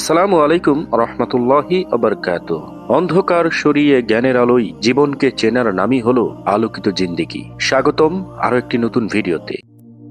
আসসালামু আলাইকুম রহমতুল্লাহি আবরকাত। অন্ধকার সরিয়ে জ্ঞানের আলোয় জীবনকে চেনার নামই হলো আলোকিত জিন্দিগি। স্বাগতম আরও একটি নতুন ভিডিওতে।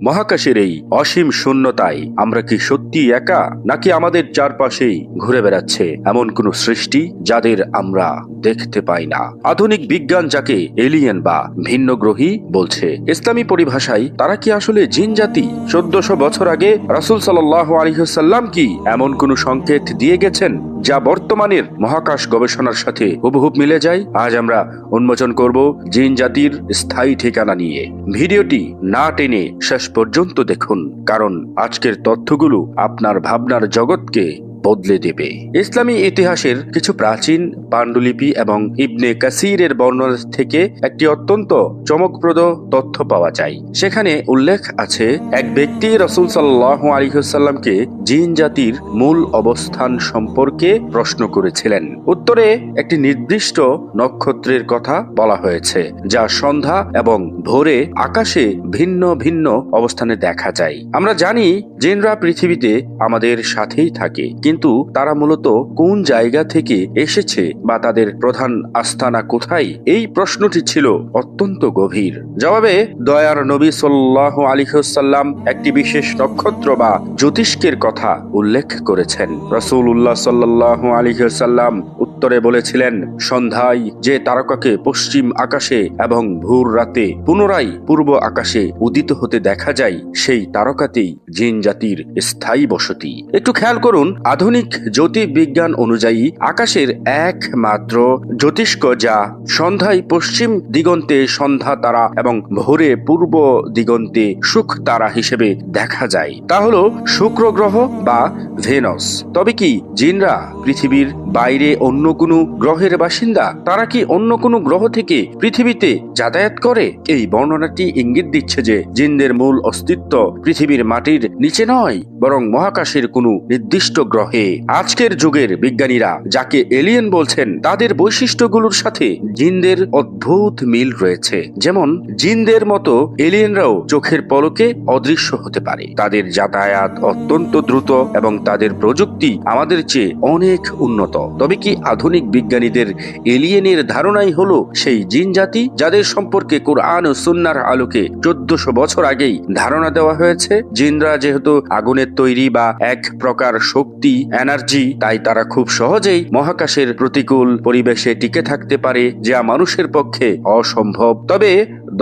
মহাকাশের এই অসীম শূন্যতায় আমরা কি সত্যি একা, নাকি আমাদের চারপাশেই ঘুরে বেড়াচ্ছে এমন কোন সৃষ্টি যাদের আমরা দেখতে পাই না? আধুনিক বিজ্ঞান যাকে এলিয়েন বা ভিন্ন গ্রহী বলছে, ইসলামী পরিভাষায় তারা কি আসলে জিন জাতি? চোদ্দশো বছর আগে রাসুল সাল্লাহ আলহিহাল্লাম কি এমন কোন সংকেত দিয়ে গেছেন? যা বর্তমানের মহাকাশ গবেষণার সাথে হুবহুব মিলে যায়, আজ আমরা উন্মোচন করব জিন জাতির স্থায়ী ঠিকানা নিয়ে। ভিডিওটি না টেনে শেষ পর্যন্ত দেখুন, কারণ আজকের তথ্যগুলো আপনার ভাবনার জগৎকে বদলে দেবে। ইসলামী ইতিহাসের কিছু প্রাচীন পাণ্ডুলিপি এবং ইবনে কাসিরের বর্ণনা থেকে একটি অত্যন্ত চমকপ্রদ তথ্য পাওয়া যায়। সেখানে উল্লেখ আছে, এক ব্যক্তি রসুল সাল্লাহ আলিহাল্লামকে জিন জাতির মূল অবস্থান সম্পর্কে প্রশ্ন করেছিলেন। উত্তরে একটি নির্দিষ্ট নক্ষত্রের কথা বলা হয়েছে, যা সন্ধ্যা এবং ভোরে আকাশে ভিন্ন ভিন্ন অবস্থানে দেখা যায়। আমরা জানি, জিনরা পৃথিবীতে আমাদের সাথেই থাকে কিন্তু তারা মূলত কোন জায়গা থেকে এসেছে বা তাদের প্রধান আস্থানা কোথায়? এই প্রশ্নটি ছিল অত্যন্ত গভীর। জবাবে দয়ার নবী সাল্লাহ আলিহসাল্লাম একটি বিশেষ নক্ষত্র বা জ্যোতিষ্কের কথা উল্লেখ করেছেন। রসুল উল্লাহ সাল্লাহ আলিহাল্লাম উত্তরে বলেছিলেন, সন্ধ্যায় যে তারকাকে পশ্চিম আকাশে এবং ভোর রাতে, পুনরায় পূর্ব আকাশে উদিত হতে দেখা যায়, সেই তারকাতেই জিন জাতির স্থায়ী বসতি। একটু খেয়াল করুন, আধুনিক জ্যোতির্বিজ্ঞান অনুযায়ী আকাশের একমাত্র জ্যোতিষ্ক যা সন্ধ্যায় পশ্চিম দিগন্তে সন্ধ্যা তারা এবং ভোরে পূর্ব দিগন্তে সুখ তারা হিসেবে দেখা যায়। তা হলো শুক্র গ্রহ বা ভেনস। তবে কি জিনরা পৃথিবীর বাইরে অন্য কোনো গ্রহের বাসিন্দা, তারা কি অন্য কোনো গ্রহ থেকে পৃথিবীতে যাতায়াত করে? এই বর্ণনাটি ইঙ্গিত দিচ্ছে যে জিনদের মূল অস্তিত্ব পৃথিবীর মাটির নিচে নয়, বরং মহাকাশের কোনো নির্দিষ্ট গ্রহে। আজকের যুগের বিজ্ঞানীরা যাকে এলিয়েন বলছেন, তাদের বৈশিষ্ট্যগুলোর সাথে জিনদের অদ্ভুত মিল রয়েছে। যেমন, জিনদের মতো এলিয়েনরাও চোখের পলকে অদৃশ্য হতে পারে। তাদের যাতায়াত অত্যন্ত দ্রুত এবং তাদের প্রযুক্তি আমাদের চেয়ে অনেক উন্নত। তবে কি আধুনিক বিজ্ঞানীদের এলিয়েনের ধারণাই হলো সেই জিন জাতি যাদের সম্পর্কে কোরআন ও সুন্নার আলোকে চোদ্দশো বছর আগেই ধারণা দেওয়া হয়েছে। জিনরা যেহেতু আগুনের তৈরি বা এক প্রকার শক্তি, এনার্জি, তাই তারা খুব সহজেই মহাকাশের প্রতিকূল পরিবেশে টিকে থাকতে পারে, যা মানুষের পক্ষে অসম্ভব। তবে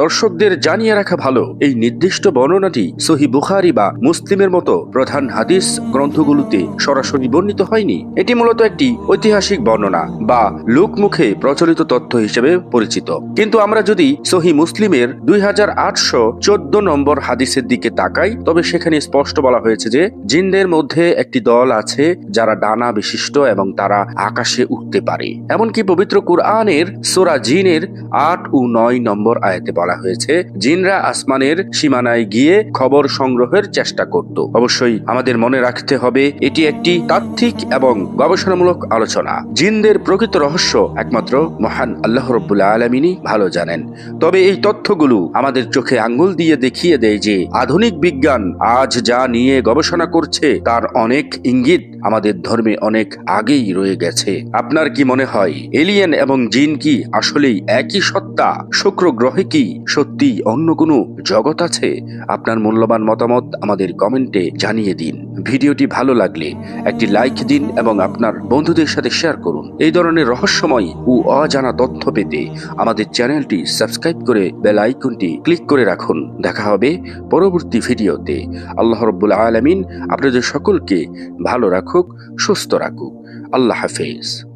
দর্শকদের জানিয়ে রাখা ভালো, এই নির্দিষ্ট বর্ণনাটি সহি বুখারি বা মুসলিমের মতো প্রধান হাদিস গ্রন্থগুলোতে সরাসরি বর্ণিত হয়নি। এটি মূলত একটি ঐতিহাসিক বর্ণনা বা লোকমুখে প্রচলিত তথ্য হিসেবে পরিচিত। কিন্তু আমরা যদি সহি মুসলিমের দুই হাজার আটশো চোদ্দ নম্বর হাদিসের দিকে তাকাই, তবে সেখানে স্পষ্ট বলা হয়েছে যে জিনদের মধ্যে একটি দল আছে যারা ডানা বিশিষ্ট এবং তারা আকাশে উঠতে পারে। এমনকি পবিত্র কুরআনের সোরা জিনের আট ও নয় নম্বর আয়াতে বলা হয়েছে। জিনরা আসমানের সীমানায় গিয়ে খবর সংগ্রহের চেষ্টা করত। অবশ্যই আমাদের মনে রাখতে হবে, এটি একটি তাত্ত্বিক এবং গবেষণামূলক আলোচনা। জিনদের প্রকৃত রহস্য একমাত্র মহান আল্লাহ রব্বুল্লা আলমিনই ভালো জানেন। তবে এই তথ্যগুলো আমাদের চোখে আঙ্গুল দিয়ে দেখিয়ে দেয় যে, আধুনিক বিজ্ঞান আজ যা নিয়ে গবেষণা করছে, তার অনেক ইঙ্গিত আমাদের ধর্মে অনেক আগেই রয়ে গেছে। আপনার কি মনে হয়, এলিয়েন এবং জিন কি আসলেই একই সত্তা? শুক্র গ্রহে কি সত্যি অন্য কোনো জগৎ আছে? আপনার মূল্যবান মতামত আমাদের কমেন্টে জানিয়ে দিন। ভিডিওটি ভালো লাগলে একটি লাইক দিন এবং আপনার বন্ধুদের সাথে শেয়ার করুন। এই ধরনের রহস্যময় ও অজানা তথ্য পেতে আমাদের চ্যানেলটি সাবস্ক্রাইব করে বেল আইকনটি ক্লিক করে রাখুন। দেখা হবে পরবর্তী ভিডিওতে। আল্লাহ রব্বুল আলমিন আপনাদের সকলকে ভালো রাখুক, সুস্থ রাখুক। আল্লাহ হাফেজ।